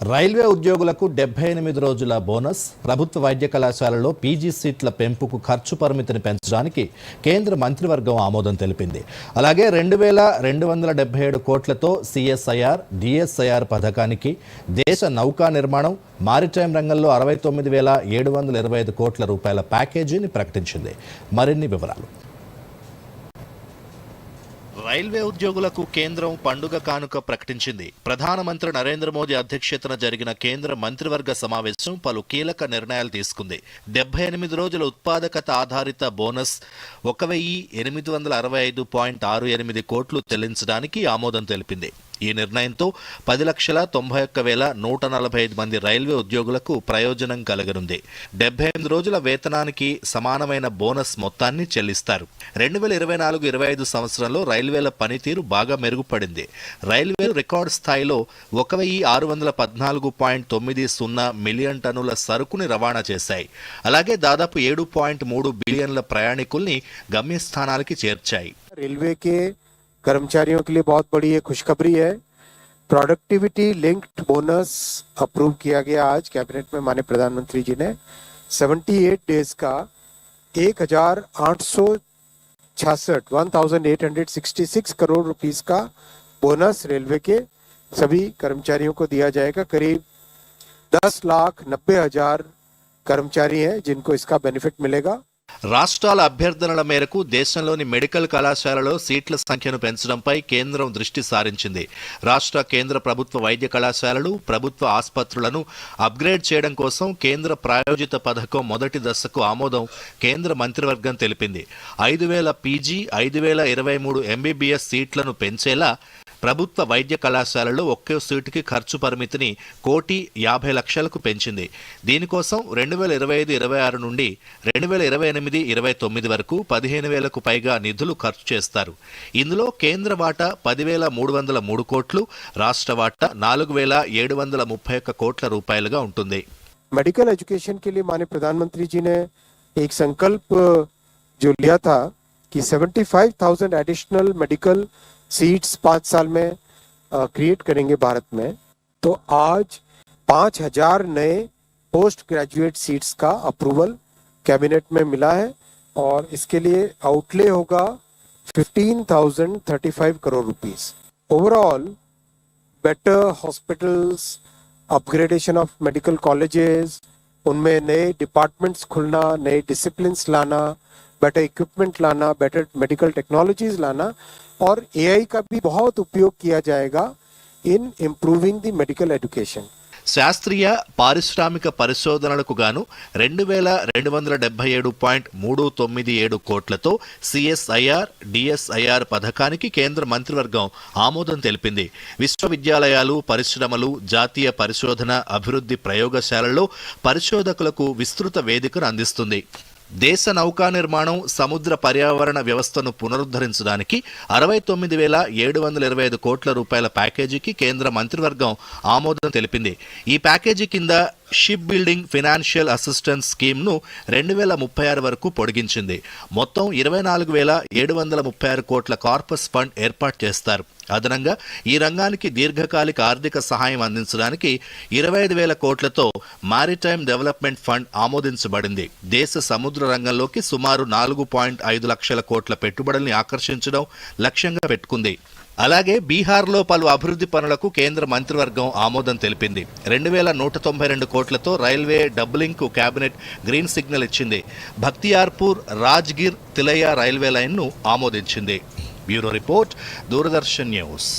Railway ఉద్యోగులకు డెబ్బై ఎనిమిది రోజుల బోనస్ ప్రభుత్వ వైద్య కళాశాలలో పీజీ సీట్ల పెంపుకు ఖర్చు పరిమితిని పెంచడానికి కేంద్ర మంత్రివర్గం ఆమోదం తెలిపింది. అలాగే రెండు వేల రెండు వందల డెబ్బై ఏడు కోట్లతో సిఎస్ఐఆర్ డిఎస్ఐఆర్ పథకానికి దేశ నౌకా నిర్మాణం మారిటైమ్ రంగంలో అరవై తొమ్మిది వేల ఏడు వందల ఇరవై ఐదు కోట్ల రూపాయల ప్యాకేజీని ప్రకటించింది. మరిన్ని వివరాలు. రైల్వే ఉద్యోగులకు కేంద్రం పండుగ కానుక ప్రకటించింది. ప్రధానమంత్రి నరేంద్ర మోదీ అధ్యక్షతన జరిగిన కేంద్ర మంత్రివర్గ సమావేశం పలు కీలక నిర్ణయాలు తీసుకుంది. డెబ్బై ఎనిమిది రోజుల ఉత్పాదకత ఆధారిత బోనస్ ఒక వెయ్యి ఎనిమిది వందల అరవై ఐదు పాయింట్ ఆరు ఎనిమిది కోట్లు చెల్లించడానికి ఆమోదం తెలిపింది. ఈ నిర్ణయంతో పది లక్షల తొంభై ఒక్క వేల నూట నలభై ఐదు మంది రైల్వే ఉద్యోగులకు ప్రయోజనం కలగనుంది. డెబ్బై ఎనిమిది రోజుల వేతనానికి సమానమైన బోనస్ మొత్తాన్ని చెల్లిస్తారు. రెండు వేల ఇరవై నాలుగు ఇరవై ఐదు సంవత్సరంలో రైల్వేల పనితీరు బాగా మెరుగుపడింది. రైల్వే రికార్డు స్థాయిలో ఒక వెయ్యి ఆరు వందల పద్నాలుగు పాయింట్ తొమ్మిది సున్నా మిలియన్ టన్నుల సరుకుని రవాణా చేశాయి. అలాగే దాదాపు ఏడు పాయింట్ మూడు బిలియన్ల ప్రయాణికుల్ని గమ్యస్థానాలకి చేర్చాయి. రైల్వేకే कर्मचारियों के लिए बहुत बड़ी ये खुशखबरी है। प्रोडक्टिविटी लिंक्ड बोनस अप्रूव किया गया आज कैबिनेट में माननीय प्रधानमंत्री जी ने। 78 डेज़ का एक हज़ार आठ सौ छियासठ one thousand eight hundred sixty six crore rupees का बोनस रेलवे के सभी कर्मचारियों को दिया जाएगा। करीब दस लाख नब्बे हज़ार कर्मचारी हैं जिनको इसका बेनिफिट मिलेगा। రాష్ట్రాల అభ్యర్థనల మేరకు దేశంలోని మెడికల్ కళాశాలలో సీట్ల సంఖ్యను పెంచడంపై కేంద్రం దృష్టి సారించింది. రాష్ట్ర కేంద్ర ప్రభుత్వ వైద్య కళాశాలలు ప్రభుత్వ ఆసుపత్రులను అప్గ్రేడ్ చేయడం కోసం కేంద్ర ప్రాయోజిత పథకం మొదటి దశకు ఆమోదం కేంద్ర మంత్రివర్గం తెలిపింది. ఐదు వేల పీజీ ఐదు వేల ఇరవై మూడు ఎంబీబీఎస్ సీట్లను పెంచేలా ప్రభుత్వ వైద్య కళాశాలలో ఒక్కో సీటుకి ఖర్చు పరిమితిని కోటి యాభై లక్షలకు పెంచింది దీనికోసం రెండు వేల ఇరవై ఐదు ఇరవై ఆరు నుండి రెండు వేల ఇరవై ఎనిమిది ఇరవై తొమ్మిది వరకు పదిహేను వేలకు పైగా నిధులు ఖర్చు చేస్తారు ఇందులో కేంద్ర వాటా పదివేల మూడు వందల మూడు కోట్లు రాష్ట్ర వాటా నాలుగు వేల ఏడు వందల ముప్పై ఒక్క కోట్ల రూపాయలుగా ఉంటుంది मेडिकल एजुकेशन के लिए माननीय प्रधानमंत्री जी ने एक संकल्प जो लिया था कि 75,000 एडिशनल मेडिकल सीट्स पाँच साल में क्रिएट करेंगे भारत में। तो आज पाँच हज़ार नए पोस्ट ग्रेजुएट सीट्स का अप्रूवल कैबिनेट में मिला है और इसके लिए आउटले होगा 15,035 crore rupees overall better hospitals upgradation of medical colleges उनमें नए डिपार्टमेंट्स खुलना नए डिसिप्लिन लाना बेटर इक्विपमेंट लाना बेटर मेडिकल टेक्नोलॉजीज लाना और एआई का भी बहुत उपयोग किया जाएगा in improving the medical education శాస్త్రీయ పారిశ్రామిక పరిశోధనలకు గాను రెండు వేల రెండు వందల డెబ్బై ఏడు పాయింట్ మూడు తొమ్మిది ఏడు కోట్లతో సిఎస్ఐఆర్ డిఎస్ఐఆర్ పథకానికి కేంద్ర మంత్రివర్గం ఆమోదం తెలిపింది విశ్వవిద్యాలయాలు పరిశ్రమలు జాతీయ పరిశోధన అభివృద్ధి ప్రయోగశాలల్లో పరిశోధకులకు విస్తృత వేదికను అందిస్తుంది దేశ నౌకా నిర్మాణం సముద్ర పర్యావరణ వ్యవస్థను పునరుద్ధరించడానికి అరవై తొమ్మిది వేల ఏడు వందల ఇరవై ఐదు కోట్ల రూపాయల ప్యాకేజీకి కేంద్ర మంత్రివర్గం ఆమోదం తెలిపింది. ఈ ప్యాకేజీ కింద షిప్ బిల్డింగ్ ఫినాన్షియల్ అసిస్టెన్స్ స్కీమ్ను రెండు వేల ముప్పై ఆరు వరకు పొడిగించింది. మొత్తం ఇరవై నాలుగు వేల ఏడు వందల ముప్పై ఆరు కోట్ల కార్పస్ ఫండ్ ఏర్పాటు చేస్తారు. అదనంగా ఈ రంగానికి దీర్ఘకాలిక ఆర్థిక సహాయం అందించడానికి ఇరవై ఐదు వేల కోట్లతో మారిటైమ్ డెవలప్మెంట్ ఫండ్ ఆమోదించబడింది. దేశ సముద్ర రంగంలోకి సుమారు నాలుగు పాయింట్ ఐదు లక్షల కోట్ల పెట్టుబడుల్ని ఆకర్షించడం లక్ష్యంగా పెట్టుకుంది. అలాగే బీహార్లో పలు అభివృద్ధి పనులకు కేంద్ర మంత్రివర్గం ఆమోదం తెలిపింది. రెండు వేల నూట తొంభై రెండు కోట్లతో railway doubling cabinet cabinet green signal ఇచ్చింది. భక్తియార్పూర్ రాజ్గిర్ తిలయ్య రైల్వే లైన్ను ఆమోదించింది. Bureau report Doordarshan news.